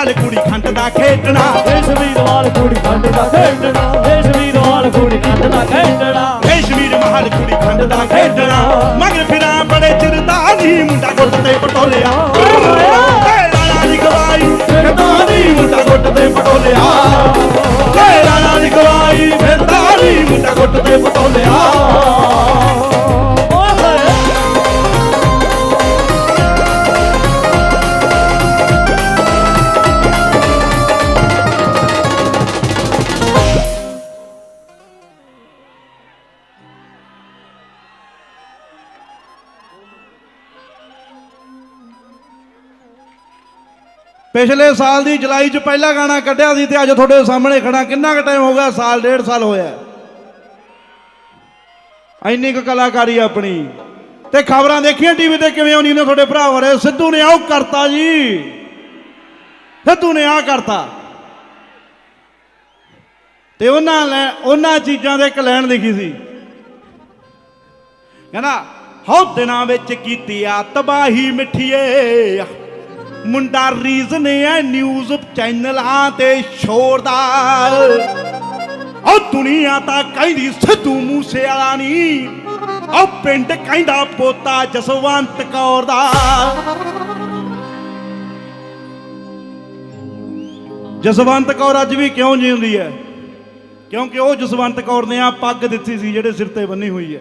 ਮਹਲ ਕੁੜੀ ਖੰਡ ਦਾ ਖੇਡਣਾ। ਦੇਸ਼ਵੀਰ ਵਾਲ ਕੁੜੀ ਖੰਡ ਦਾ ਖੇਡਣਾ। ਦੇਸ਼ਵੀਰ ਵਾਲ ਕੁੜੀ ਖੰਡ ਦਾ ਖੇਡਣਾ। ਕਸ਼ਮੀਰ ਮਹਲ ਕੁੜੀ ਖੰਡ ਦਾ ਖੇਡਣਾ। ਮਗਰ ਫਿਰਾਂ ਬੜੇ ਚਿਰ ਦਾ ਜੀ ਮੁੰਡਾ ਗੁੱਟ ਤੇ ਪਟੋਲਿਆ। ਗਵਾਈ ਮੁੰਡਾ ਗੁੱਟ ਤੇ ਪਟੋਲਿਆ। ਗਵਾਈ ਫਿਰਦਾ ਨੀ ਮੁੰਡਾ ਗੁੱਟ ਤੇ ਪਟੋਲਿਆ। ਪਿਛਲੇ ਸਾਲ ਦੀ ਜੁਲਾਈ 'ਚ ਪਹਿਲਾ ਗਾਣਾ ਕੱਢਿਆ ਸੀ ਤੇ ਅੱਜ ਤੁਹਾਡੇ ਸਾਹਮਣੇ ਖੜਾ। ਕਿੰਨਾ ਕੁ ਟਾਈਮ ਹੋ ਗਿਆ? ਸਾਲ, ਡੇਢ ਸਾਲ ਹੋਇਆ। ਇੰਨੀ ਕੁ ਕਲਾਕਾਰੀ ਆਪਣੀ। ਤੇ ਖਬਰਾਂ ਦੇਖੀਆਂ ਟੀਵੀ ਤੇ ਕਿਵੇਂ ਆਉਂਦੀਆਂ ਨੇ ਤੁਹਾਡੇ ਭਰਾ ਬਾਰੇ? ਸਿੱਧੂ ਨੇ ਆਹ ਕਰਤਾ ਜੀ। ਸਿੱਧੂ ਨੇ ਆਹ ਕਰਤਾ। ਤੇ ਉਹਨਾਂ ਲੈ, ਉਹਨਾਂ ਚੀਜ਼ਾਂ ਦੇ ਇੱਕ ਲਾਈਨ ਲਿਖੀ ਸੀ। ਕਹਿੰਦਾ, ਹਉ ਦਿਨਾਂ ਵਿੱਚ ਕੀਤੀ ਆ ਤਬਾਹੀ ਮਿੱਠੀਏ। ਮੁੰਡਾ ਰੀਜ਼ਨ ਹੈ ਨਿਊਜ਼ ਚੈਨਲਾਂ ਤੇ ਸ਼ੋਰ ਦਾ ਉਹ ਦੁਨੀਆ ਤਾਂ ਕਹਿੰਦੀ ਸਿੱਧੂ ਮੂਸੇ ਵਾਲਾ ਨਹੀਂ ਉਹ ਪਿੰਡ ਕਹਿੰਦਾ ਪੋਤਾ ਜਸਵੰਤ ਕੌਰ ਦਾ। ਜਸਵੰਤ ਕੌਰ ਅੱਜ ਵੀ ਕਿਉਂ ਜਿਉਂਦੀ ਹੈ? ਕਿਉਂਕਿ ਉਹ ਜਸਵੰਤ ਕੌਰ ਨੇ ਆ ਪੱਗ ਦਿੱਤੀ ਸੀ ਜਿਹੜੇ ਸਿਰ ਤੇ ਬੰਨੀ ਹੋਈ ਹੈ।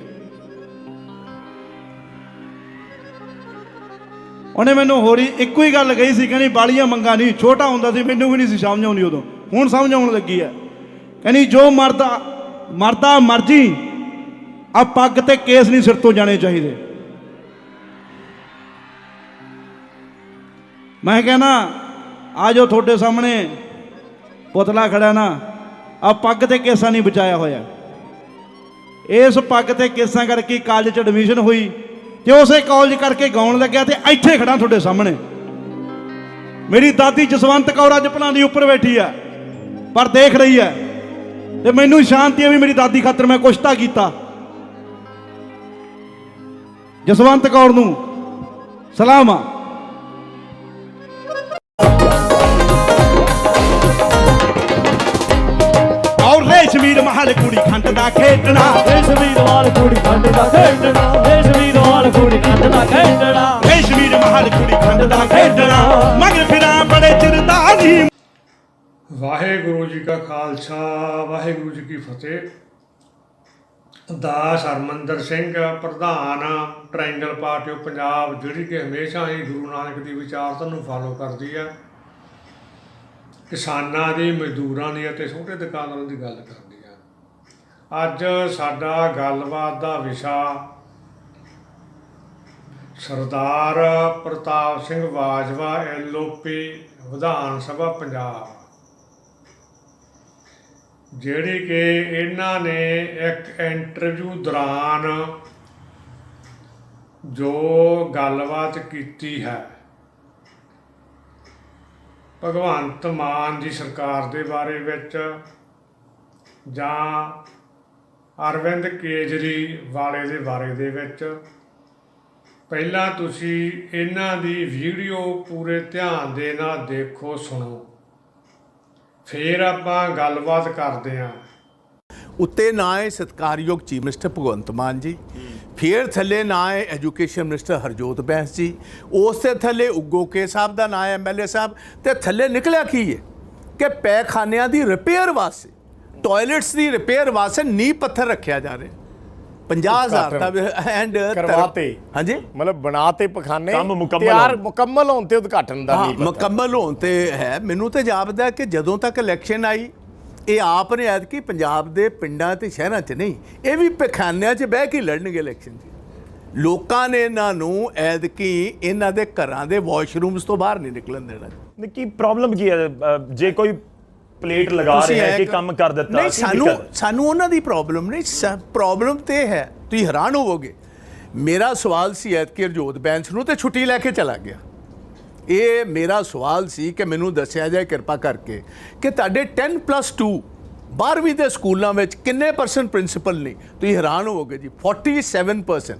ਉਹਨੇ ਮੈਨੂੰ ਹੋਰੀ ਇੱਕੋ ਹੀ ਗੱਲ ਕਹੀ ਸੀ, ਕਹਿੰਦੀ ਬਾਲੀਆਂ ਮੰਗਾ ਨਹੀਂ, ਛੋਟਾ ਹੁੰਦਾ ਸੀ, ਮੈਨੂੰ ਵੀ ਨਹੀਂ ਸੀ ਸਮਝ ਆਉਂਦੀ ਉਦੋਂ। ਹੁਣ ਸਮਝ ਆਉਣ ਲੱਗੀ ਹੈ। ਕਹਿੰਦੀ ਜੋ ਮਰਦਾ ਮਰਦਾ ਮਰਜ਼ੀ ਆ ਪੱਗ ਤੇ ਕੇਸ ਨਹੀਂ ਸਿਰ ਤੋਂ ਜਾਣੇ ਚਾਹੀਦੇ। ਮੈਂ ਕਹਿੰਦਾ ਆ ਜੋ ਤੁਹਾਡੇ ਸਾਹਮਣੇ, ਪੁਤਲਾ ਖੜਾ ਨਾ ਆ ਪੱਗ ਤੇ ਕੇਸਾਂ ਨਹੀਂ ਬਚਾਇਆ ਹੋਇਆ। ਇਸ ਪੱਗ ਤੇ ਕੇਸਾਂ ਕਰਕੇ ਕਾਲਜ ਚ ਐਡਮਿਸ਼ਨ ਹੋਈ। ਤੇ ਉਸੇ ਕਾਲਜ ਕਰਕੇ ਗਾਉਣ ਲੱਗਿਆ ਤੇ ਇੱਥੇ ਖੜਾ ਤੁਹਾਡੇ ਸਾਹਮਣੇ। ਮੇਰੀ ਦਾਦੀ ਜਸਵੰਤ ਕੌਰ ਅੱਜ ਭਲਾਂ ਦੀ ਉੱਪਰ ਬੈਠੀ ਆ, ਪਰ ਦੇਖ ਰਹੀ ਹੈ ਤੇ ਮੈਨੂੰ ਸ਼ਾਂਤੀ ਹੈ ਵੀ ਮੇਰੀ ਦਾਦੀ ਖਾਤਰ ਮੈਂ ਕੁਛ ਤਾਂ ਕੀਤਾ। ਜਸਵੰਤ ਕੌਰ ਨੂੰ ਸਲਾਮ ਆ। ਔਰ ਰੇਸ਼ਮੀਰ ਮਹਲ ਕੁੜੀ ਖੰਡ ਦਾ ਖੇਡਣਾ। ਦੇਸ਼ਵੀਰ ਵਾਲ ਕੁੜੀ ਖੰਡ ਦਾ ਖੇਡਣਾ। ਜੀ ਕਾ ਖਾਲਸਾ, ਵਾਹਿਗੁਰੂ ਜੀ ਕੀ ਫਤਿਹ। ਦਾਸ ਹਰਮੰਦਰ ਸਿੰਘ ਪ੍ਰਧਾਨ ਟ੍ਰਾਇੰਗਲ ਪਾਰਟੀ ਆਫ ਪੰਜਾਬ, ਜਿਹੜੀ ਕਿ ਹਮੇਸ਼ਾ ਹੀ ਗੁਰੂ ਨਾਨਕ ਦੀ ਵਿਚਾਰਤਾ ਨੂੰ ਫਾਲੋ ਕਰਦੀ ਹੈ ਕਿਸਾਨਾਂ ਦੀ, ਮਜ਼ਦੂਰਾਂ ਦੀ ਅਤੇ ਛੋਟੇ ਦੁਕਾਨਦਾਰਾਂ ਦੀ ਗੱਲ ਕਰਦੀ ਹੈ ਅੱਜ ਸਾਡਾ ਗੱਲਬਾਤ ਦਾ ਵਿਸ਼ਾ ਸਰਦਾਰ ਪ੍ਰਤਾਪ ਸਿੰਘ ਬਾਜਵਾ ਐਲਓਪੀ ਵਿਧਾਨ ਸਭਾ ਪੰਜਾਬ। ਜਿਹੜੀ ਕਿ ਇਹਨਾਂ ਨੇ ਇੱਕ ਇੰਟਰਵਿਊ ਦੌਰਾਨ ਜੋ ਗੱਲਬਾਤ ਕੀਤੀ ਹੈ, ਭਗਵੰਤ ਮਾਨ ਦੀ ਸਰਕਾਰ ਦੇ ਬਾਰੇ ਵਿੱਚ ਜਾਂ ਅਰਵਿੰਦ ਕੇਜਰੀ ਵਾਲੇ ਦੇ ਬਾਰੇ ਦੇ ਵਿੱਚ, ਪਹਿਲਾਂ ਤੁਸੀਂ ਇਹਨਾਂ ਦੀ ਵੀਡੀਓ ਪੂਰੇ ਧਿਆਨ ਦੇ ਨਾਲ ਦੇਖੋ, ਸੁਣੋ। ਫਿਰ ਆਪਾਂ ਗੱਲਬਾਤ ਕਰਦੇ ਹਾਂ। ਉੱਤੇ ਨਾ ਹੈ ਸਤਕਾਰਯੋਗ ਚੀਫ ਮਿਨਿਸਟਰ ਭਗਵੰਤ ਮਾਨ ਜੀ, ਫਿਰ ਥੱਲੇ ਨਾ ਹੈ ਐਜੂਕੇਸ਼ਨ ਮਿਨਿਸਟਰ ਹਰਜੋਤ ਬੈਂਸ ਜੀ, ਉਸ ਦੇ ਥੱਲੇ ਉਗੋਕੇ ਸਾਹਿਬ ਦਾ ਨਾਂ ਹੈ ਐਮਐਲਏ ਸਾਹਿਬ, ਤੇ ਥੱਲੇ ਨਿਕਲਿਆ ਕੀ ਹੈ? ਕਿ ਪੈਖਾਨਿਆਂ ਦੀ ਰਿਪੇਅਰ ਵਾਸਤੇ ਟਾਇਲਟਸ ਦੀ ਰਿਪੇਅਰ ਵਾਸਤੇ ਨੀਂਹ ਪੱਥਰ ਰੱਖਿਆ ਜਾ ਰਿਹਾ। 50000 ਦਾ ਐਂਡ ਕਰਵਾਤੇ। ਹਾਂਜੀ? ਮਤਲਬ ਬਣਾਤੇ ਪਖਾਨੇ ਕੰਮ ਮੁਕੰਮਲ ਤਿਆਰ। ਮੁਕੰਮਲ ਹੋਣ ਤੇ ਉਦਘਾਟਨ ਦਾ ਨਹੀਂ ਮੁਕੰਮਲ ਹੋਣ ਤੇ ਹੈ। ਮੈਨੂੰ ਤੇ ਜਾਪਦਾ ਹੈ ਕਿ ਜਦੋਂ ਤੱਕ ਇਲੈਕਸ਼ਨ ਆਈ ਇਹ ਆਪ ਨੇ ਐਤਕੀ ਪੰਜਾਬ ਦੇ ਪਿੰਡਾਂ ਤੇ ਸ਼ਹਿਰਾਂ 'ਚ ਨਹੀਂ ਇਹ ਵੀ ਪਖਾਨਿਆਂ 'ਚ ਬਹਿ ਕੇ ਲੜਨਗੇ ਇਲੈਕਸ਼ਨ 'ਚ। ਲੋਕਾਂ ਨੇ ਇਹਨਾਂ ਨੂੰ ਐਤਕੀ ਇਹਨਾਂ ਦੇ ਘਰਾਂ ਦੇ ਵਾਸ਼ਰੂਮਸ ਤੋਂ ਬਾਹਰ ਨਹੀਂ ਨਿਕਲਣ ਦੇਣਾ। ਕੀ ਪ੍ਰੋਬਲਮ ਕੀ ਹੈ? ਜੇ ਕੋਈ ਪਲੇਟ ਲਗਾ ਤੁਸੀਂ ਰਿਹਾ ਕਿ ਕੰਮ ਕਰ ਦਿੱਤਾ ਨਹੀਂ ਸਾਨੂੰ? ਸਾਨੂੰ ਉਹਨਾਂ ਦੀ ਪ੍ਰੋਬਲਮ ਨਹੀਂ ਪ੍ਰੋਬਲਮ ਤੇ ਹੈ ਤੁਸੀਂ ਹੈਰਾਨ ਹੋਵੋਗੇ। ਮੇਰਾ ਸਵਾਲ ਸੀ ਐਤਕੀ ਰਜੋਤ ਬੈਂਸ ਨੂੰ ਤੇ ਛੁੱਟੀ ਲੈ ਕੇ ਚਲਾ ਗਿਆ। ਇਹ ਮੇਰਾ ਸਵਾਲ ਸੀ ਕਿ ਮੈਨੂੰ ਦੱਸਿਆ ਜਾਏ ਕਿਰਪਾ ਕਰਕੇ ਕਿ ਤੁਹਾਡੇ 10 2 12ਵੀਂ ਦੇ ਸਕੂਲਾਂ ਵਿੱਚ ਕਿੰਨੇ ਪਰਸੈਂਟ ਪ੍ਰਿੰਸੀਪਲ ਨੇ? ਤੁਸੀਂ ਹੈਰਾਨ ਹੋਵੋਗੇ ਜੀ 47%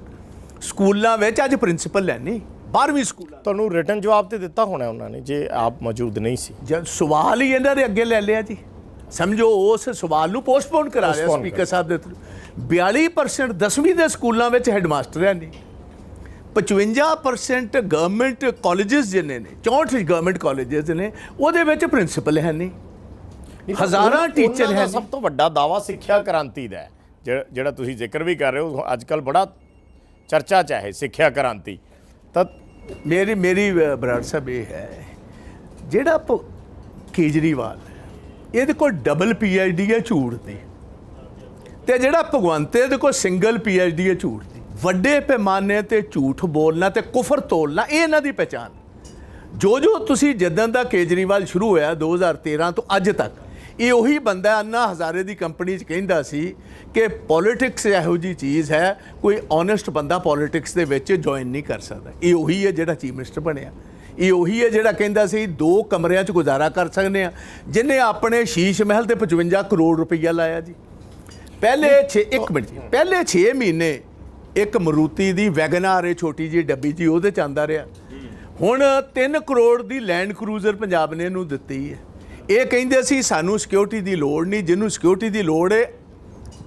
ਸਕੂਲਾਂ ਵਿੱਚ ਅੱਜ ਪ੍ਰਿੰਸੀਪਲ ਹੈ ਨਹੀਂ। 12ਵੀਂ ਸਕੂਲਾਂ ਤੁਹਾਨੂੰ ਰਿਟਰਨ ਜਵਾਬ ਤੇ ਦਿੱਤਾ ਹੋਣਾ ਉਹਨਾਂ ਨੇ ਜੇ ਆਪ ਮੌਜੂਦ ਨਹੀਂ ਸੀ। ਜਦ ਸਵਾਲ ਹੀ ਇਹਨਾਂ ਦੇ ਅੱਗੇ ਲੈ ਲਿਆ ਜੀ। ਸਮਝੋ ਉਸ ਸਵਾਲ ਨੂੰ ਪੋਸਟਪੋਨ ਕਰਾ ਲਿਆ ਸਪੀਕਰ ਸਾਹਿਬ ਦੇ ਥਰੂ 42% 10ਵੀਂ ਦੇ ਸਕੂਲਾਂ ਵਿੱਚ ਹੈਡਮਾਸਟਰ ਹੈ ਨਹੀਂ 55% ਗਵਰਨਮੈਂਟ ਕਾਲਜਸ ਜਿਨੇ ਨੇ 64 ਗਵਰਨਮੈਂਟ ਕਾਲਜਸ ਨੇ ਉਹਦੇ ਵਿੱਚ ਪ੍ਰਿੰਸੀਪਲ ਹੈ ਨਹੀਂ। ਹਜ਼ਾਰਾਂ ਟੀਚਰ ਹੈ ਸਭ ਤੋਂ ਵੱਡਾ ਦਾਵਾ ਸਿੱਖਿਆ ਕ੍ਰਾਂਤੀ ਦਾ ਜਿਹੜਾ ਤੁਸੀਂ ਜ਼ਿਕਰ ਵੀ ਕਰ ਰਹੇ ਹੋ ਅੱਜ ਕੱਲ ਬੜਾ ਚਰਚਾ ਚ ਹੈ ਸਿੱਖਿਆ ਕ੍ਰਾਂਤੀ। ਤਾਂ ਮੇਰੀ ਮੇਰੀ ਅ, ਬਰਾੜ ਸਾਹਿਬ ਇਹ ਹੈ ਜਿਹੜਾ ਭ- ਕੇਜਰੀਵਾਲ ਇਹਦੇ ਕੋਲ ਡਬਲ ਪੀਐਚਡੀ ਹੈ ਝੂਠ ਦੀ। ਤੇ ਜਿਹੜਾ ਭਗਵੰਤ ਇਹਦੇ ਕੋਲ ਸਿੰਗਲ ਪੀਐਚਡੀ ਹੈ ਝੂਠ ਦੀ। ਵੱਡੇ ਪੈਮਾਨੇ ਤੇ ਝੂਠ ਬੋਲਣਾ ਤੇ ਕੁਫਰ ਤੋਲਣਾ ਇਹ ਇਹਨਾਂ ਦੀ ਪਛਾਣ ਜੋ ਜੋ ਤੁਸੀਂ ਜਦੋਂ ਦਾ ਕੇਜਰੀਵਾਲ ਸ਼ੁਰੂ ਹੋਇਆ 2013 ਤੋਂ ਅੱਜ ਤੱਕ ਇਹ ਉਹੀ ਬੰਦਾ ਅੰਨਾ ਹਜ਼ਾਰੇ ਦੀ ਕੰਪਨੀ 'ਚ ਕਹਿੰਦਾ ਸੀ ਕਿ ਪੋਲਿਟਿਕਸ ਇਹੋ ਜੀ ਚੀਜ਼ ਹੈ ਕੋਈ ਓਨੈਸਟ ਬੰਦਾ ਪੋਲਿਟਿਕਸ ਦੇ ਵਿੱਚ ਜੁਆਇਨ ਨਹੀਂ ਕਰ ਸਕਦਾ। ਇਹ ਉਹੀ ਹੈ ਜਿਹੜਾ ਚੀਫ ਮਿਨਿਸਟਰ ਬਣਿਆ। ਇਹ ਉਹੀ ਹੈ ਜਿਹੜਾ ਕਹਿੰਦਾ ਸੀ ਦੋ ਕਮਰਿਆਂ 'ਚ ਗੁਜ਼ਾਰਾ ਕਰ ਸਕਦੇ ਆ ਜਿਨੇ ਆਪਣੇ ਸ਼ੀਸ਼ ਮਹਿਲ ਤੇ 55 ਕਰੋੜ ਰੁਪਈਆ ਲਾਇਆ ਜੀ। ਪਹਿਲੇ 6 ਇੱਕ ਮਿੰਟ ਜੀ। ਪਹਿਲੇ 6 ਮਹੀਨੇ ਇੱਕ ਮਰੂਤੀ ਦੀ ਵੈਗਨਾਰ ਹੈ ਛੋਟੀ ਜੀ ਡੱਬੀ ਜੀ ਉਹਦੇ ਚ ਆਂਦਾ ਰਿਹਾ। ਹੁਣ 3 ਕਰੋੜ ਦੀ ਲੈਂਡ ਕਰੂਜ਼ਰ ਪੰਜਾਬ ਨੇ ਇਹਨੂੰ ਦਿੱਤੀ ਹੈ। ਇਹ ਕਹਿੰਦੇ ਸੀ, ਸਾਨੂੰ ਸਿਕਿਉਰਿਟੀ ਦੀ ਲੋੜ ਨਹੀਂ, ਜਿਹਨੂੰ ਸਿਕਿਉਰਿਟੀ ਦੀ ਲੋੜ ਹੈ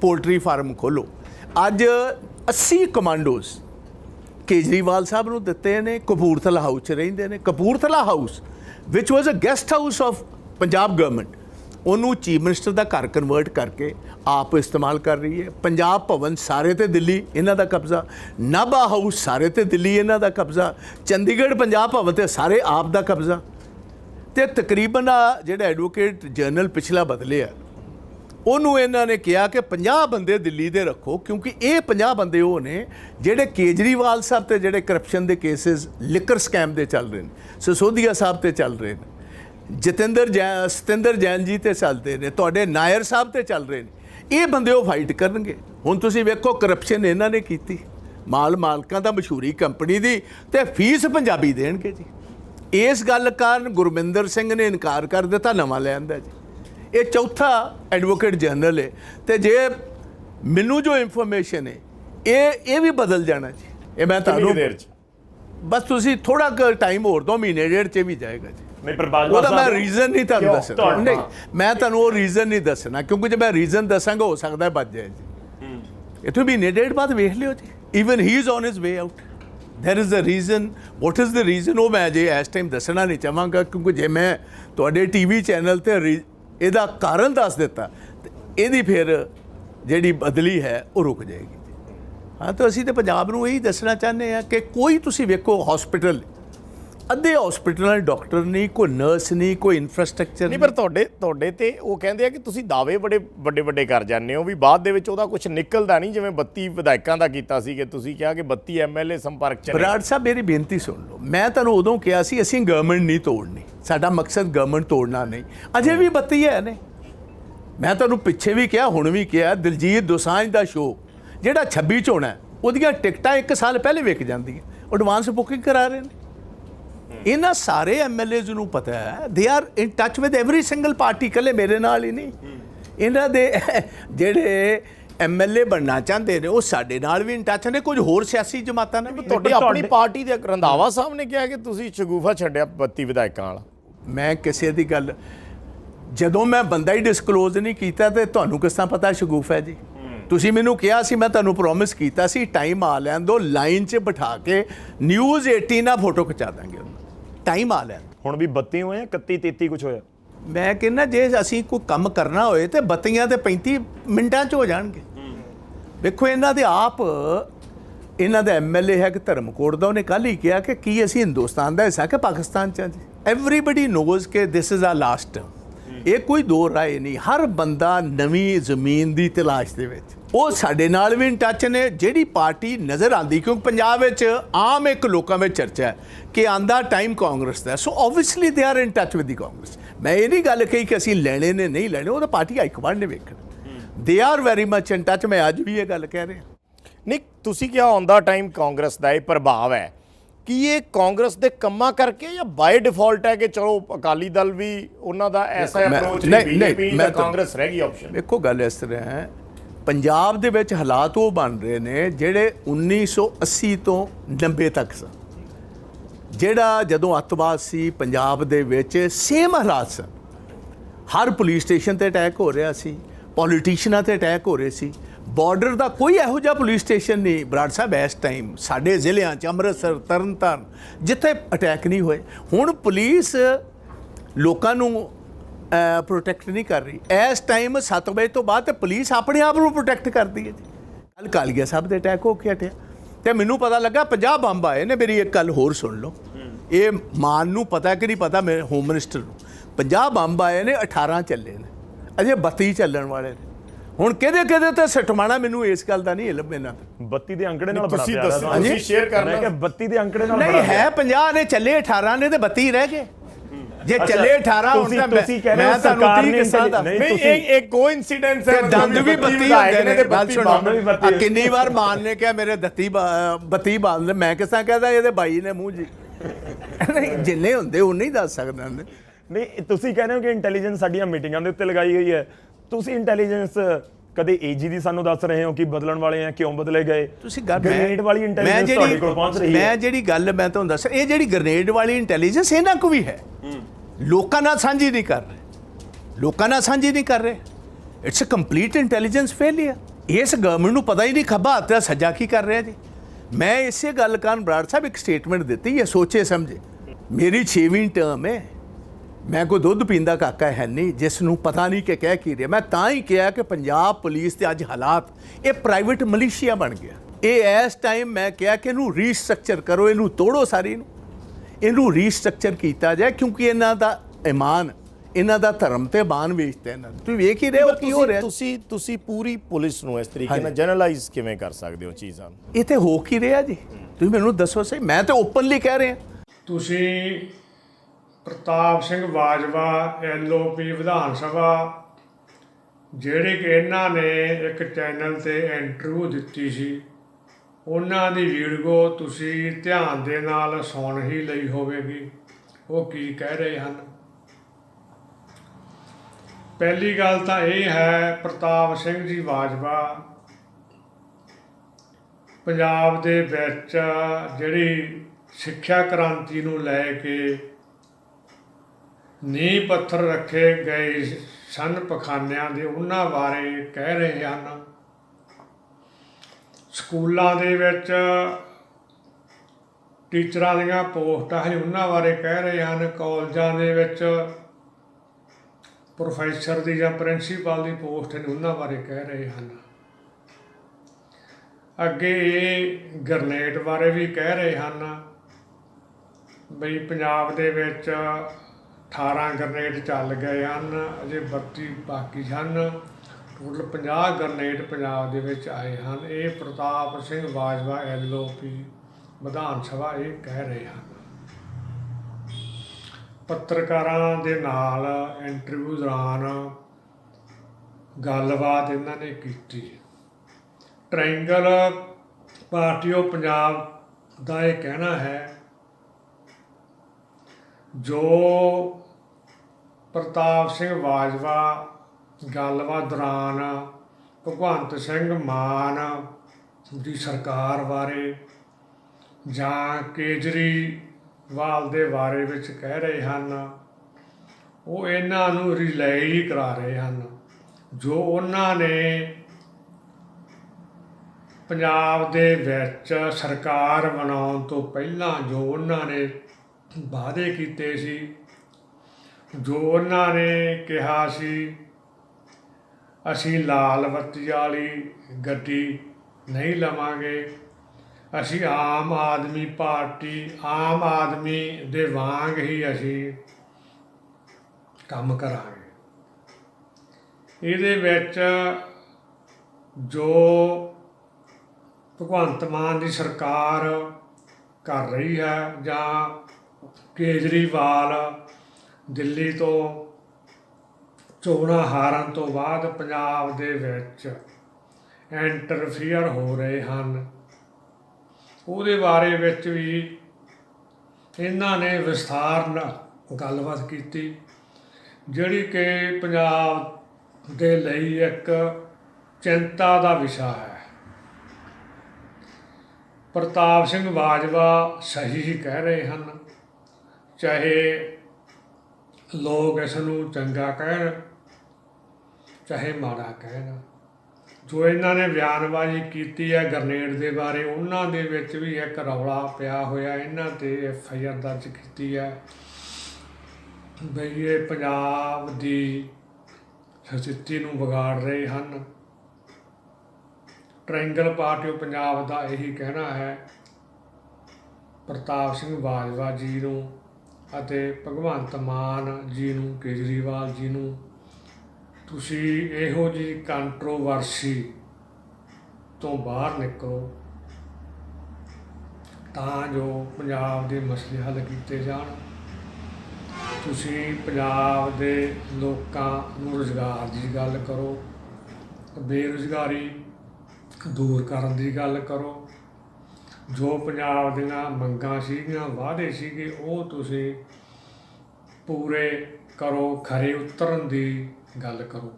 ਪੋਲਟਰੀ ਫਾਰਮ ਖੋਲੋ ਅੱਜ 80 ਕਮਾਂਡੋਜ਼ ਕੇਜਰੀਵਾਲ ਸਾਹਿਬ ਨੂੰ ਦਿੱਤੇ ਨੇ, ਕਪੂਰਥਲਾ ਹਾਊਸ 'ਚ ਰਹਿੰਦੇ ਨੇ। Kapurthala house which was a guest house of Punjab government ਉਹਨੂੰ ਚੀਫ ਮਿਨਿਸਟਰ ਦਾ ਘਰ ਕਨਵਰਟ ਕਰਕੇ ਆਪ ਇਸਤੇਮਾਲ ਕਰ ਰਹੀ ਹੈ। ਪੰਜਾਬ ਭਵਨ ਸਾਰੇ ਤੇ ਦਿੱਲੀ, ਇਹਨਾਂ ਦਾ ਕਬਜ਼ਾ। ਨਾਭਾ ਹਾਊਸ ਸਾਰੇ ਤੇ ਦਿੱਲੀ, ਇਹਨਾਂ ਦਾ ਕਬਜ਼ਾ। ਚੰਡੀਗੜ੍ਹ ਪੰਜਾਬ ਭਵਨ ਤੇ ਸਾਰੇ ਆਪ ਦਾ ਕਬਜ਼ਾ। ਤੇ ਤਕਰੀਬਨ ਆ ਜਿਹੜਾ ਐਡਵੋਕੇਟ ਜਨਰਲ ਪਿਛਲਾ ਬਦਲਿਆ ਉਹਨੂੰ ਇਹਨਾਂ ਨੇ ਕਿਹਾ ਕਿ 50 ਬੰਦੇ ਦਿੱਲੀ ਦੇ ਰੱਖੋ, ਕਿਉਂਕਿ ਇਹ 50 ਬੰਦੇ ਉਹ ਨੇ ਜਿਹੜੇ ਕੇਜਰੀਵਾਲ ਸਾਹਿਬ ਤੇ ਜਿਹੜੇ ਕਰਪਸ਼ਨ ਦੇ ਕੇसेस ਲਿਕਰ ਸਕੈਮ ਦੇ ਚੱਲ ਰਹੇ ਨੇ, ਸਸੋਦੀਆ ਸਾਹਿਬ ਤੇ ਚੱਲ ਰਹੇ ਨੇ, ਜਤਿੰਦਰ ਜੈ, ਸਤਿੰਦਰ ਜੈਨ ਜੀ ਤੇ ਚੱਲਦੇ ਨੇ, ਤੁਹਾਡੇ ਨਾਇਰ ਸਾਹਿਬ ਤੇ ਚੱਲ ਰਹੇ ਨੇ, ਇਹ ਬੰਦੇ ਉਹ ਫਾਈਟ ਕਰਨਗੇ। ਹੁਣ ਤੁਸੀਂ ਵੇਖੋ ਕਰਪਸ਼ਨ ਇਹਨਾਂ ਨੇ ਕੀਤੀ, ਮਾਲ ਮਾਲਕਾਂ ਦਾ ਮਸ਼ਹੂਰੀ ਕੰਪਨੀ ਦੀ ਤੇ ਫੀਸ ਪੰਜਾਬੀ ਦੇਣਗੇ ਜੀ। ਇਸ ਗੱਲ ਕਾਰਨ ਗੁਰਮਿੰਦਰ ਸਿੰਘ ਨੇ ਇਨਕਾਰ ਕਰ ਦਿੱਤਾ ਨਵਾਂ ਲੈਣ ਦਾ ਜੀ। ਇਹ ਚੌਥਾ ਐਡਵੋਕੇਟ ਜਨਰਲ ਹੈ ਤੇ ਜੇ ਮੈਨੂੰ ਜੋ ਇਨਫੋਰਮੇਸ਼ਨ ਹੈ ਇਹ ਇਹ ਵੀ ਬਦਲ ਜਾਣਾ ਜੀ। ਇਹ ਮੈਂ ਤੁਹਾਨੂੰ ਬਸ ਤੁਸੀਂ ਥੋੜਾ ਕੁ ਟਾਈਮ ਹੋਰ ਦੋ ਮਹੀਨੇ ਡੇਢ ਚ ਵੀ ਜਾਏਗਾ ਜੀ। ਨਹੀਂ ਪਰ ਬਾਜਵਾ ਉਹਦਾ ਮੈਂ ਰੀਜ਼ਨ ਨਹੀਂ ਤੁਹਾਨੂੰ? ਦੱਸਣਾ। ਨਹੀਂ ਮੈਂ ਤੁਹਾਨੂੰ ਉਹ ਰੀਜ਼ਨ ਨਹੀਂ ਦੱਸਣਾ ਕਿਉਂਕਿ ਜੇ ਮੈਂ ਰੀਜ਼ਨ ਦੱਸਾਂਗਾ ਹੋ ਸਕਦਾ ਹੈ ਬਚ ਜਾਏ ਜੀ। ਇਥੋਂ ਵੀ ਡੇਢ ਬਾਅਦ ਵੇਖ ਲਿਓ ਜੀ। Even he is on his way out there is a reason. What is the reason? ਉਹ ਮੈਂ ਜੇ ਇਸ ਟਾਈਮ ਦੱਸਣਾ ਨਹੀਂ ਚਾਹਾਂਗਾ, ਕਿਉਂਕਿ ਜੇ ਮੈਂ ਤੁਹਾਡੇ ਟੀਵੀ ਚੈਨਲ ਤੇ ਰੀ- ਇਹਦਾ ਕਾਰਨ ਦੱਸ ਦਿੱਤਾ, ਤੇ ਇਹਦੀ ਫਿਰ ਜਿਹੜੀ ਬਦਲੀ ਹੈ, ਉਹ ਰੁਕ ਜਾਏਗੀ। ਹਾਂ, ਤਾਂ ਅਸੀਂ ਤੇ ਪੰਜਾਬ ਨੂੰ ਇਹੀ ਦੱਸਣਾ ਚਾਹੁੰਦੇ ਆ ਕਿ ਕੋਈ ਤੁਸੀਂ ਵੇਖੋ ਹਸਪੀਟਲ ਅੱਧੇ ਹਸਪੀਟਲਾਂ ਡਾਕਟਰ ਨਹੀਂ ਕੋਈ ਨਰਸ ਨਹੀਂ ਕੋਈ ਇਨਫਰਾਸਟ੍ਰਕਚਰ ਨਹੀਂ ਪਰ ਤੁਹਾਡੇ ਤੁਹਾਡੇ ਤੇ ਉਹ ਕਹਿੰਦੇ ਆ ਕਿ ਤੁਸੀਂ ਦਾਅਵੇ ਬੜੇ ਵੱਡੇ ਵੱਡੇ ਕਰ ਜਾਂਦੇ ਹੋ ਵੀ ਬਾਅਦ ਦੇ ਵਿੱਚ ਉਹਦਾ ਕੁਝ ਨਿਕਲਦਾ ਨਹੀਂ ਜਿਵੇਂ 32 ਵਿਧਾਇਕਾਂ ਦਾ ਕੀਤਾ ਸੀ ਕਿ ਤੁਸੀਂ ਕਿਹਾ ਕਿ 32 ਐਮਐਲਏ ਸੰਪਰਕ ਚ ਬਰਾੜ ਸਾਹਿਬ ਮੇਰੀ ਬੇਨਤੀ ਸੁਣ ਲਓ। ਮੈਂ ਤੁਹਾਨੂੰ ਉਦੋਂ ਕਿਹਾ ਸੀ ਅਸੀਂ ਗਵਰਨਮੈਂਟ ਨਹੀਂ ਤੋੜਨੀ। ਸਾਡਾ ਮਕਸਦ ਗਵਰਨਮੈਂਟ ਤੋੜਨਾ ਨਹੀਂ। ਅਜੇ ਵੀ ਬੱਤੀ ਹੈ ਨੇ ਮੈਂ ਤੁਹਾਨੂੰ ਪਿੱਛੇ ਵੀ ਕਿਹਾ ਹੁਣ ਵੀ ਕਿਹਾ ਦਿਲਜੀਤ ਦੋਸਾਂਝ ਦਾ ਸ਼ੋਅ ਜਿਹੜਾ 26 ਚ ਹੋਣਾ ਉਹਦੀਆਂ ਟਿਕਟਾਂ ਇੱਕ ਸਾਲ ਪਹਿਲੇ ਵਿਕ ਜਾਂਦੀਆਂ। ਐਡਵਾਂਸ ਬੁਕਿੰਗ ਕਰਾ ਰਹੇ ਨੇ। ਇਹਨਾਂ ਸਾਰੇ ਐਮਐਲਏਜ਼ ਨੂੰ ਪਤਾ ਹੈ they are in touch with every single party ਕੱਲੇ ਮੇਰੇ ਨਾਲ ਹੀ ਨਹੀਂ। ਇਹਨਾਂ ਦੇ ਜਿਹੜੇ ਐਮਐਲਏ ਬਣਨਾ ਚਾਹੁੰਦੇ ਨੇ ਉਹ ਸਾਡੇ ਨਾਲ ਵੀ ਇਨ ਟੱਚ ਨੇ ਕੁਝ ਹੋਰ ਸਿਆਸੀ ਜਮਾਤਾਂ ਨਾਲ ਵੀ ਤੁਹਾਡੀ ਆਪਣੀ ਪਾਰਟੀ ਦੇ ਰੰਧਾਵਾ ਸਾਹਿਬ ਨੇ ਕਿਹਾ ਕਿ ਤੁਸੀਂ ਸ਼ਗੂਫਾ ਛੱਡਿਆ 32 ਵਿਧਾਇਕਾਂ ਵਾਲਾ। ਮੈਂ ਕਿਸੇ ਦੀ ਗੱਲ ਜਦੋਂ ਮੈਂ ਬੰਦਾ ਹੀ ਡਿਸਕਲੋਜ਼ ਨਹੀਂ ਕੀਤਾ ਤੇ ਤੁਹਾਨੂੰ ਕਿਸ ਤਰ੍ਹਾਂ ਪਤਾ ਸ਼ਗੂਫ ਹੈ ਜੀ? ਤੁਸੀਂ ਮੈਨੂੰ ਕਿਹਾ ਸੀ ਮੈਂ ਤੁਹਾਨੂੰ ਪ੍ਰੋਮਿਸ ਕੀਤਾ ਸੀ ਟਾਈਮ ਆ ਲੈਣ ਦੋ ਲਾਈਨ 'ਚ ਬਿਠਾ ਕੇ ਨਿਊਜ਼ 18 ਨਾਲ ਫੋਟੋ ਖਿਚਾ ਦਾਂਗੇ ਉਹਨੂੰ। ਟਾਈਮ ਆ ਦਿਓ। ਹੁਣ ਵੀ 32 ਹੋਏ ਆ 31 33 ਕੁਝ ਹੋਇਆ। ਮੈਂ ਕਹਿੰਦਾ ਜੇ ਅਸੀਂ ਕੋਈ ਕੰਮ ਕਰਨਾ ਹੋਏ ਤੇ ਬੱਤੀਆਂ ਤੇ 35 ਮਿੰਟਾਂ 'ਚ ਹੋ ਜਾਣਗੇ। ਵੇਖੋ ਇਹਨਾਂ ਦੇ ਆਪ ਇਹਨਾਂ ਦਾ ਐਮਐਲਏ ਹੈ ਕਿ ਧਰਮਕੋਟ ਦਾ ਉਹਨੇ ਕੱਲ ਹੀ ਕਿਹਾ ਕਿ ਕੀ ਅਸੀਂ ਹਿੰਦੁਸਤਾਨ ਦਾ ਹਿੱਸਾ ਕਿ ਪਾਕਿਸਤਾਨ ਚ ਜੀ। ਐਵਰੀਬਾਡੀ ਨੋਜ਼ ਕਿ ਦਿਸ ਇਜ਼ ਆ ਲਾਸਟ ਇਹ ਕੋਈ ਦੋ ਰਾਏ ਨਹੀਂ। ਹਰ ਬੰਦਾ ਨਵੀਂ ਜ਼ਮੀਨ ਦੀ ਤਲਾਸ਼ ਦੇ ਵਿੱਚ। ਉਹ ਸਾਡੇ ਨਾਲ ਵੀ ਇਨ ਟੱਚ ਨੇ ਜਿਹੜੀ ਪਾਰਟੀ ਨਜ਼ਰ ਆਂਦੀ ਕਿਉਂਕਿ ਪੰਜਾਬ ਵਿੱਚ ਆਮ ਇੱਕ ਲੋਕਾਂ ਵਿੱਚ ਚਰਚਾ ਹੈ ਕਿ ਆਂਦਾ time Congress the so obviously they are in touch with the Congress. ਮੈਂ ਇਹ ਨਹੀਂ ਗੱਲ ਕਹੀ ਕਿ ਅਸੀਂ ਲੈਣੇ ਨੇ ਨਹੀਂ ਲੈਣੇ ਉਹ ਤਾਂ ਪਾਰਟੀ ਹਾਈਕਮਾਂਡ ਨੇ ਵੇਖਣਾ। They are very much in touch ਮੈਂ ਅੱਜ ਵੀ ਇਹ ਗੱਲ ਕਹਿ ਰਿਹਾ। ਨਹੀਂ ਤੁਸੀਂ ਕਿਹਾ ਔਨ ਦਾ ਟਾਈਮ ਕਾਂਗਰਸ ਦਾ ਇਹ ਪ੍ਰਭਾਵ ਹੈ। ਕੀ ਇਹ ਕਾਂਗਰਸ ਦੇ ਕੰਮਾਂ ਕਰਕੇ ਜਾਂ ਬਾਈ ਡਿਫਾਲਟ ਹੈ ਕਿ ਚਲੋ ਅਕਾਲੀ ਦਲ ਵੀ ਉਹਨਾਂ ਦਾ ਐਸਾ ਅਪਰੋਚ ਨਹੀਂ, ਬੀਜੇਪੀ ਮੈਂ ਦਾ ਕਾਂਗਰਸ ਰਹਿ ਗਈ ਆਪਸ਼ਨ ਵੇਖੋ ਗੱਲ ਇਸ ਤਰ੍ਹਾਂ ਹੈ ਪੰਜਾਬ ਦੇ ਵਿੱਚ ਹਾਲਾਤ ਉਹ ਬਣ ਰਹੇ ਨੇ ਜਿਹੜੇ 1980 ਤੋਂ 90 ਤੱਕ ਸਨ। ਜਿਹੜਾ ਜਦੋਂ ਅੱਤਵਾਦ ਸੀ, ਪੰਜਾਬ ਦੇ ਵਿੱਚ ਸੇਮ ਹਾਲਾਤ ਸਨ। ਹਰ ਪੁਲਿਸ ਸਟੇਸ਼ਨ ਤੇ ਅਟੈਕ ਹੋ ਰਿਹਾ ਸੀ ਪੋਲੀਟੀਸ਼ੀਅਨਾਂ ਤੇ ਅਟੈਕ ਹੋ ਰਹੇ ਸੀ। ਬਾਰਡਰ ਦਾ ਕੋਈ ਇਹੋ ਜਿਹਾ ਪੁਲਿਸ ਸਟੇਸ਼ਨ ਨਹੀਂ। ਬਰਾੜ ਸਾਹਿਬ, ਇਸ ਟਾਈਮ ਸਾਡੇ ਜ਼ਿਲ੍ਹਿਆਂ 'ਚ ਅੰਮ੍ਰਿਤਸਰ, ਤਰਨਤਾਰਨ ਜਿੱਥੇ ਅਟੈਕ ਨਹੀਂ ਹੋਏ। ਹੁਣ ਪੁਲਿਸ ਲੋਕਾਂ ਨੂੰ ਪ੍ਰੋਟੈਕਟ ਨਹੀਂ ਕਰ ਰਹੀ। ਇਸ ਟਾਈਮ 7 ਵਜੇ ਤੋਂ ਬਾਅਦ ਤੇ ਪੁਲਿਸ ਆਪਣੇ ਆਪ ਨੂੰ ਪ੍ਰੋਟੈਕਟ ਕਰਦੀ ਹੈ ਜੀ। ਕੱਲ ਕਾਲੀਆ ਸਾਹਿਬ ਦੇ ਅਟੈਕ ਹੋ ਕੇ ਹਟਿਆ। ਤੇ ਮੈਨੂੰ ਪਤਾ ਲੱਗਾ 50 ਬੰਬ ਆਏ ਨੇ ਮੇਰੀ ਇੱਕ ਗੱਲ ਹੋਰ ਸੁਣ ਲਓ। ਇਹ ਮਾਨ ਨੂੰ ਪਤਾ ਕਿ ਨਹੀਂ ਪਤਾ ਮੇਰੇ ਹੋਮ ਮਿਨਿਸਟਰ ਨੂੰ। 50 ਬੰਬ ਆਏ ਨੇ 18 ਚੱਲੇ ਨੇ। ਅਜੇ 32 ਚੱਲਣ ਵਾਲੇ ਨੇ। ਹੁਣ ਕਿਹਦੇ ਕਿਹਦੇ ਤੇ ਸਟਮਾਣਾ ਮੈਨੂੰ ਇਸ ਗੱਲ ਦਾ ਨਹੀਂ ਇਲਮ ਇਹਨਾਂ ਦਾ 32 ਦੇ ਅੰਕੜੇ ਨਾਲ ਬੜਾ ਤੁਸੀਂ ਪਿਆਰਾ। ਤੁਸੀਂ share ਕਰਨਾ। ਕਿਹਾ 32 ਦੇ ਅੰਕੜੇ ਨਾਲ ਨਹੀਂ ਹੈ 50 ਨੇ ਚੱਲੇ 18 ਨੇ ਤੇ 32 ਰਹਿ ਗਏ। ਜੇ ਚੱਲੇ 18 ਹੁਣ ਤਾਂ ਮੈਂ ਤੁਸੀਂ ਕਹਿ ਰਹੇ ਹੋ ਸਰਕਾਰ 30 ਨੇ ਕਿੱਸਾ ਦਾ ਨਹੀਂ, ਇਹ ਇੱਕ ਕੋਇਨਸੀਡੈਂਸ ਹੈ ਤੇ ਦੰਦ ਵੀ 32 ਹੁੰਦੇ ਨੇ ਸੁਣੋ। ਵੀ 32 ਆ ਕਿੰਨੀ ਵਾਰ ਮਾਨ ਨੇ ਕਿਹਾ ਮੇਰੇ ਦੱਤੀ 32 ਬਾਲ ਮੈਂ ਕਿਸਾਂ ਕਹਦਾ ਇਹਦੇ ਬਾਈ ਨੇ ਮੂੰਹ ਜੀ। ਨਹੀਂ ਜਿੰਨੇ ਹੁੰਦੇ ਉਹ ਨਹੀਂ ਦੱਸ ਸਕਦੇ ਹੁੰਦੇ। ਨਹੀਂ ਤੁਸੀਂ ਕਹਿ ਰਹੇ ਹੋ ਕਿ ਇੰਟੈਲੀਜੈਂਸ ਸਾਡੀਆਂ ਮੀਟਿੰਗਾਂ ਦੇ ਉੱਤੇ ਲਗਾਈ ਹੋਈ ਹੈ। ਤੁਸੀਂ ਇੰਟੈਲੀਜੈਂਸ ਕਦੇ ਏਜੀ ਦੀ ਸਾਨੂੰ ਦੱਸ ਰਹੇ ਹੋ ਕਿ ਬਦਲਣ ਵਾਲੇ ਆ ਕਿਉਂ ਬਦਲੇ ਗਏ? ਤੁਸੀਂ ਗੱਲ ਗ੍ਰੇਨੇਡ ਵਾਲੀ ਇੰਟੈਲੀਜੈਂਸ ਤੁਹਾਡੇ ਕੋਲ ਪਹੁੰਚ ਰਹੀ ਮੈਂ ਹੈ ਜਿਹੜੀ ਗੱਲ ਮੈਂ ਤੁਹਾਨੂੰ ਦੱਸ ਇਹ ਜਿਹੜੀ ਗ੍ਰੇਨੇਡ ਵਾਲੀ ਇੰਟੈਲੀਜੈਂਸ ਇਹਨਾਂ ਕੋ ਵੀ ਹੈ। ਲੋਕਾਂ ਨਾਲ ਸਾਂਝੀ ਨਹੀਂ ਕਰ ਰਹੇ। ਲੋਕਾਂ ਨਾਲ ਸਾਂਝੀ ਨਹੀਂ ਕਰ ਰਹੇ। It's a complete intelligence failure ਇਸ ਗਵਰਨਮੈਂਟ ਨੂੰ ਪਤਾ ਹੀ ਨਹੀਂ ਖੱਬਾ ਹੱਥ ਦਾ ਸੱਜਾ ਕੀ ਕਰ ਰਿਹਾ ਜੀ। ਮੈਂ ਇਸੇ ਗੱਲ ਕਾਰਨ ਬਰਾੜ ਸਾਹਿਬ ਇੱਕ ਸਟੇਟਮੈਂਟ ਦਿੱਤੀ ਹੈ ਸੋਚੇ ਸਮਝੇ। ਮੇਰੀ 6ਵੀਂ ਟਰਮ ਹੈ। ਮੈਂ ਕੋਈ ਦੁੱਧ ਪੀਂਦਾ ਕਾਕਾ ਹੈ ਨਹੀਂ ਜਿਸ ਨੂੰ ਪਤਾ ਨਹੀਂ ਕਿ ਕਹਿ ਕੀ ਰਿਹਾ। ਮੈਂ ਤਾਂ ਹੀ ਕਿਹਾ ਕਿ ਪੰਜਾਬ ਪੁਲਿਸ ਦੇ ਅੱਜ ਹਾਲਾਤ ਇਹ ਪ੍ਰਾਈਵੇਟ ਮਲੀਸ਼ੀਆ ਬਣ ਗਿਆ। ਇਹ ਇਸ ਟਾਈਮ ਮੈਂ ਕਿਹਾ ਕਿ ਇਹਨੂੰ ਰੀਸਟਰਕਚਰ ਕਰੋ ਇਹਨੂੰ ਤੋੜੋ ਸਾਰੀ ਨੂੰ। ਇਹਨੂੰ ਰੀਸਟਰਕਚਰ ਕੀਤਾ ਜਾਏ ਕਿਉਂਕਿ ਇਹਨਾਂ ਦਾ ਇਮਾਨ ਇਹਨਾਂ ਦਾ ਧਰਮ ਤੇ ਬਾਨ ਵੇਚਦੇ ਇਹਨਾਂ ਨੂੰ। ਤੁਸੀਂ ਵੇਖ ਹੀ ਰਹੇ ਹੋ ਕੀ ਹੋ ਰਿਹਾ। ਤੁਸੀਂ ਤੁਸੀਂ ਪੂਰੀ ਪੁਲਿਸ ਨੂੰ ਇਸ ਤਰੀਕੇ ਨਾਲ। ਜਨਰਲਾਈਜ਼ ਕਿਵੇਂ ਕਰ ਸਕਦੇ ਹੋ ਚੀਜ਼ਾਂ ਨੂੰ? ਇਹ ਤੇ ਹੋ ਕੀ ਰਿਹਾ ਜੀ? ਤੁਸੀਂ ਮੈਨੂੰ ਦੱਸੋ ਸਹੀ ਮੈਂ ਤਾਂ ਓਪਨਲੀ ਕਹਿ ਰਿਹਾ। ਤੁਸੀਂ ਪ੍ਰਤਾਪ ਸਿੰਘ ਬਾਜਵਾ ਐਲਓਪੀ ਵਿਧਾਨ ਸਭਾ, ਜਿਹੜੇ ਕਿ ਇਹਨਾਂ ਨੇ ਇੱਕ ਚੈਨਲ ਤੇ ਇੰਟਰਵਿਊ ਦਿੱਤੀ ਸੀ। ਉਹਨਾਂ ਦੀ ਵੀਡੀਓ ਤੁਸੀਂ ਧਿਆਨ ਦੇ ਨਾਲ ਸੁਣ ਹੀ ਲਈ ਹੋਵੇਗੀ। ਉਹ ਕੀ ਕਹਿ ਰਹੇ ਹਨ? ਪਹਿਲੀ ਗੱਲ ਤਾਂ ਇਹ ਹੈ, ਪ੍ਰਤਾਪ ਸਿੰਘ ਜੀ ਬਾਜਵਾ, ਪੰਜਾਬ ਦੇ ਵਿੱਚ ਜਿਹੜੀ ਸਿੱਖਿਆ ਕ੍ਰਾਂਤੀ ਨੂੰ ਲੈ ਕੇ ਨੀਂਹ ਪੱਥਰ ਰੱਖੇ ਗਏ ਸਨ ਪਖਾਨਿਆਂ ਦੇ, ਉਹਨਾਂ ਬਾਰੇ ਕਹਿ ਰਹੇ ਹਨ। ਸਕੂਲਾਂ ਦੇ ਵਿੱਚ ਟੀਚਰਾਂ ਦੀਆਂ ਪੋਸਟਾਂ ਹਨ ਉਹਨਾਂ ਬਾਰੇ ਕਹਿ ਰਹੇ ਹਨ। ਕਾਲਜਾਂ ਦੇ ਵਿੱਚ ਪ੍ਰੋਫੈਸਰ ਦੀ ਜਾਂ ਪ੍ਰਿੰਸੀਪਲ ਦੀ ਪੋਸਟ ਨੇ ਉਹਨਾਂ ਬਾਰੇ ਕਹਿ ਰਹੇ ਹਨ। ਅੱਗੇ ਇਹ ਗਰਨੇਟ ਬਾਰੇ ਵੀ ਕਹਿ ਰਹੇ ਹਨ। ਬਈ ਪੰਜਾਬ ਦੇ ਵਿੱਚ 18 ਗਰਨੇਟ ਚੱਲ ਗਏ ਹਨ, ਅਜੇ 32 ਬਾਕੀ ਹਨ। ਟੋਟਲ 50 ਗਰਨੇਟ ਪੰਜਾਬ ਦੇ ਵਿੱਚ ਆਏ ਹਨ। ਇਹ ਪ੍ਰਤਾਪ ਸਿੰਘ ਬਾਜਵਾ ਐਲਓਪੀ ਵਿਧਾਨ ਸਭਾ, ਇਹ ਕਹਿ ਰਹੇ ਹਨ। ਪੱਤਰਕਾਰਾਂ ਦੇ ਨਾਲ ਇੰਟਰਵਿਊ ਦੌਰਾਨ ਗੱਲਬਾਤ ਇਹਨਾਂ ਨੇ ਕੀਤੀ। ਟ੍ਰਾਇੰਗਲ ਪਾਰਟੀ ਆਫ ਪੰਜਾਬ ਦਾ ਇਹ ਕਹਿਣਾ ਹੈ ਜੋ ਪ੍ਰਤਾਪ ਸਿੰਘ ਬਾਜਵਾ ਗੱਲਬਾਤ ਦੌਰਾਨ, ਭਗਵੰਤ ਸਿੰਘ ਮਾਨ ਦੀ ਸਰਕਾਰ ਬਾਰੇ ਜਾਂ ਕੇਜਰੀਵਾਲ ਦੇ ਬਾਰੇ ਵਿੱਚ ਕਹਿ ਰਹੇ ਹਨ, ਉਹ ਇਹਨਾਂ ਨੂੰ ਰਿਲੇਈ ਕਰਾ ਰਹੇ ਹਨ, ਜੋ ਉਹਨਾਂ ਨੇ ਪੰਜਾਬ ਦੇ ਵਿੱਚ ਸਰਕਾਰ ਬਣਾਉਣ ਤੋਂ ਪਹਿਲਾਂ ਜੋ ਉਹਨਾਂ ਨੇ ਵਾਅਦੇ ਕੀਤੇ ਸੀ, ਜੋ ਉਹਨਾਂ ਨੇ ਕਿਹਾ ਸੀ, ਅਸੀਂ ਲਾਲ ਬੱਤੀ ਵਾਲੀ ਗੱਡੀ ਨਹੀਂ ਲਵਾਂਗੇ। ਅਸੀਂ ਆਮ ਆਦਮੀ ਪਾਰਟੀ, ਆਮ ਆਦਮੀ ਦੇ ਵਾਂਗ ਹੀ ਅਸੀਂ ਕੰਮ ਕਰਾਂਗੇ। ਇਹਦੇ ਵਿੱਚ ਜੋ ਭਗਵੰਤ ਮਾਨ ਦੀ ਸਰਕਾਰ ਕਰ ਰਹੀ ਹੈ ਜਾਂ ਕੇਜਰੀਵਾਲ ਦਿੱਲੀ ਤੋਂ ਚੋਣਾਂ ਹਾਰਨ ਤੋਂ ਬਾਅਦ ਪੰਜਾਬ ਦੇ ਵਿੱਚ ਇੰਟਰਫੀਅਰ ਹੋ ਰਹੇ ਹਨ। ਉਹਦੇ ਬਾਰੇ ਵਿੱਚ ਵੀ ਇਹਨਾਂ ਨੇ ਵਿਸਥਾਰ ਨਾਲ ਗੱਲਬਾਤ ਕੀਤੀ, ਜਿਹੜੀ ਕਿ ਪੰਜਾਬ ਦੇ ਲਈ ਇੱਕ ਚਿੰਤਾ ਦਾ ਵਿਸ਼ਾ ਹੈ। ਪ੍ਰਤਾਪ ਸਿੰਘ ਬਾਜਵਾ ਸਹੀ ਹੀ ਕਹਿ ਰਹੇ ਹਨ ਚਾਹੇ ਲੋਕ ਇਸ ਨੂੰ ਚੰਗਾ ਕਹਿਣ, ਚਾਹੇ ਮਾੜਾ ਕਹਿਣ। ਜੋ ਇਹਨਾਂ ਨੇ ਬਿਆਨਬਾਜ਼ੀ ਕੀਤੀ ਹੈ ਗਰਨੇਡ ਦੇ ਬਾਰੇ, ਉਹਨਾਂ ਦੇ ਵਿੱਚ ਵੀ ਇੱਕ ਰੌਲਾ ਪਿਆ ਹੋਇਆ, ਇਹਨਾਂ ਤੇ ਐਫ ਆਈ ਆਰ ਦਰਜ ਕੀਤੀ ਹੈ। ਬਈ ਇਹ ਪੰਜਾਬ ਦੀ ਸਥਿਤੀ ਨੂੰ ਵਿਗਾੜ ਰਹੇ ਹਨ। ਟ੍ਰਾਇੰਗਲ ਪਾਰਟੀ ਆਫ ਪੰਜਾਬ ਦਾ ਇਹੀ ਕਹਿਣਾ ਹੈ, ਪ੍ਰਤਾਪ ਸਿੰਘ ਬਾਜਵਾ ਜੀ ਨੂੰ ਅਤੇ ਭਗਵੰਤ ਮਾਨ ਜੀ ਨੂੰ, ਕੇਜਰੀਵਾਲ ਜੀ ਨੂੰ, ਤੁਸੀਂ ਇਹੋ ਜੀ ਕੰਟਰੋਵਰਸੀ ਤੋਂ ਬਾਹਰ ਨਿਕਲੋ, ਤਾਂ ਜੋ ਪੰਜਾਬ ਦੇ ਮਸਲੇ ਹੱਲ ਕੀਤੇ ਜਾਣ। ਤੁਸੀਂ ਪੰਜਾਬ ਦੇ ਲੋਕਾਂ ਨੂੰ ਰੁਜ਼ਗਾਰ ਦੀ ਗੱਲ ਕਰੋ, ਬੇਰੁਜ਼ਗਾਰੀ ਦੂਰ ਕਰਨ ਦੀ ਗੱਲ ਕਰੋ ਜੋ ਪੰਜਾਬ ਦੀਆਂ ਮੰਗਾਂ ਸੀਗੀਆਂ, ਵਾਅਦੇ ਸੀਗੇ, ਉਹ ਤੁਸੀਂ ਪੂਰੇ ਕਰੋ, ਖਰੇ ਉਤਰਨ ਦੀ ਗੱਲ ਕਰੋ।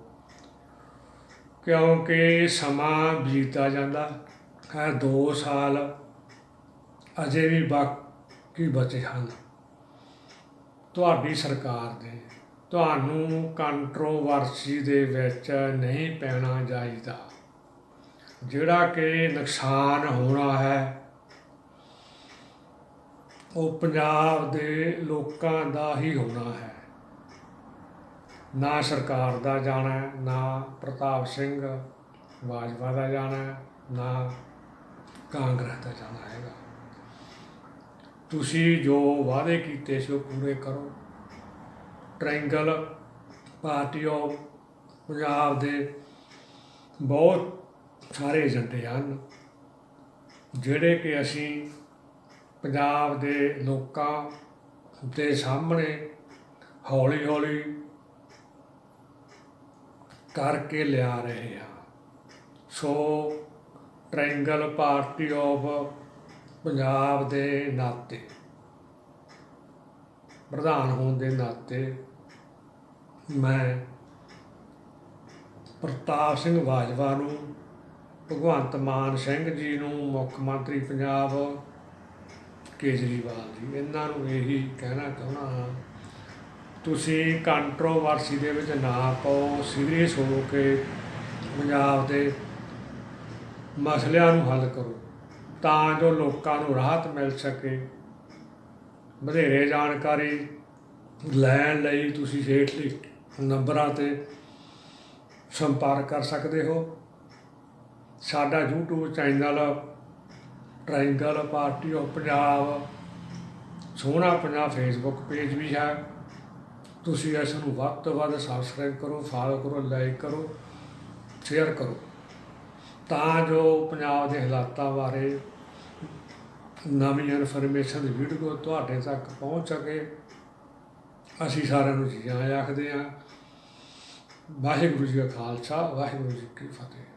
ਕਿਉਂਕਿ ਸਮਾਂ ਬੀਤਦਾ ਜਾਂਦਾ ਹੈ 2 ਸਾਲ ਅਜੇ ਵੀ ਬਾਕੀ ਬਚੇ ਹਨ। ਤੁਹਾਡੀ ਸਰਕਾਰ ਦੇ, ਤੁਹਾਨੂੰ ਕੰਟਰੋਵਰਸੀ ਦੇ ਵਿੱਚ ਨਹੀਂ ਪੈਣਾ ਚਾਹੀਦਾ। ਜਿਹੜਾ ਕਿ ਨੁਕਸਾਨ ਹੋਣਾ ਹੈ ਉਹ ਪੰਜਾਬ ਦੇ ਲੋਕਾਂ ਦਾ ਹੀ ਹੋਣਾ ਹੈ। ਨਾ ਸਰਕਾਰ ਦਾ ਜਾਣਾ ਨਾ ਪ੍ਰਤਾਪ ਸਿੰਘ ਬਾਜਵਾ ਦਾ ਜਾਣਾ ਨਾ ਕਾਂਗਰਸ ਦਾ ਜਾਣਾ ਹੈਗਾ। ਤੁਸੀਂ ਜੋ ਵਾਅਦੇ ਕੀਤੇ ਸੀ ਉਹ ਪੂਰੇ ਕਰੋ। ਟ੍ਰਾਇੰਗਲ ਪਾਰਟੀ ਆਫ ਪੰਜਾਬ ਦੇ ਬਹੁਤ ਸਾਰੇ ਏਜੰਡੇ ਹਨ, ਜਿਹੜੇ ਕਿ ਅਸੀਂ ਪੰਜਾਬ ਦੇ ਲੋਕਾਂ ਦੇ ਸਾਹਮਣੇ ਹੌਲੀ ਹੌਲੀ ਕਰਕੇ ਲਿਆ ਰਹੇ ਹਾਂ। So triangle party of Punjab ਦੇ ਨਾਤੇ, ਪ੍ਰਧਾਨ ਹੋਣ ਦੇ ਨਾਤੇ ਮੈਂ ਪ੍ਰਤਾਪ ਸਿੰਘ ਬਾਜਵਾ ਨੂੰ, ਭਗਵੰਤ ਮਾਨ ਸਿੰਘ ਜੀ ਨੂੰ ਮੁੱਖ ਮੰਤਰੀ ਪੰਜਾਬ ਕੇਜਰੀਵਾਲ ਜੀ, ਇਹਨਾਂ ਨੂੰ ਇਹੀ ਕਹਿਣਾ ਚਾਹੁੰਦਾ ਹਾਂ, ਤੁਸੀਂ ਕੰਟਰੋਵਰਸੀ ਦੇ ਵਿੱਚ ਨਾ ਪਾਓ ਸੀਰੀਅਸ ਹੋ ਕੇ ਪੰਜਾਬ ਦੇ ਮਸਲਿਆਂ ਨੂੰ ਹੱਲ ਕਰੋ, ਤਾਂ ਜੋ ਲੋਕਾਂ ਨੂੰ ਰਾਹਤ ਮਿਲ ਸਕੇ। ਵਧੇਰੇ ਜਾਣਕਾਰੀ ਲੈਣ ਲਈ ਤੁਸੀਂ ਹੇਠਲੇ ਨੰਬਰਾਂ ਤੇ ਸੰਪਰਕ ਕਰ ਸਕਦੇ ਹੋ। ਸਾਡਾ YouTube channel triangle party of Punjab. ਸੋਹਣਾ ਪੰਜਾਬ ਫੇਸਬੁੱਕ ਪੇਜ ਵੀ ਹੈ। ਤੁਸੀਂ ਇਸ ਨੂੰ ਵੱਧ ਤੋਂ ਵੱਧ ਸਬਸਕ੍ਰਾਈਬ ਕਰੋ ਫਾਲੋ ਕਰੋ ਲਾਈਕ ਕਰੋ ਸ਼ੇਅਰ ਕਰੋ। ਤਾਂ ਜੋ ਪੰਜਾਬ ਦੇ ਹਾਲਾਤਾਂ ਬਾਰੇ ਨਵੀਂ ਇਨਫੋਰਮੇਸ਼ਨ ਦੀ ਵੀਡੀਓ ਤੁਹਾਡੇ ਤੱਕ ਪਹੁੰਚ ਸਕੇ। ਅਸੀਂ ਸਾਰਿਆਂ ਨੂੰ ਜੀ ਆਇਆਂ ਆਖਦੇ ਹਾਂ, ਵਾਹਿਗੁਰੂ ਜੀ ਕਾ ਖਾਲਸਾ, ਵਾਹਿਗੁਰੂ ਜੀ ਕੀ ਫਤਿਹ।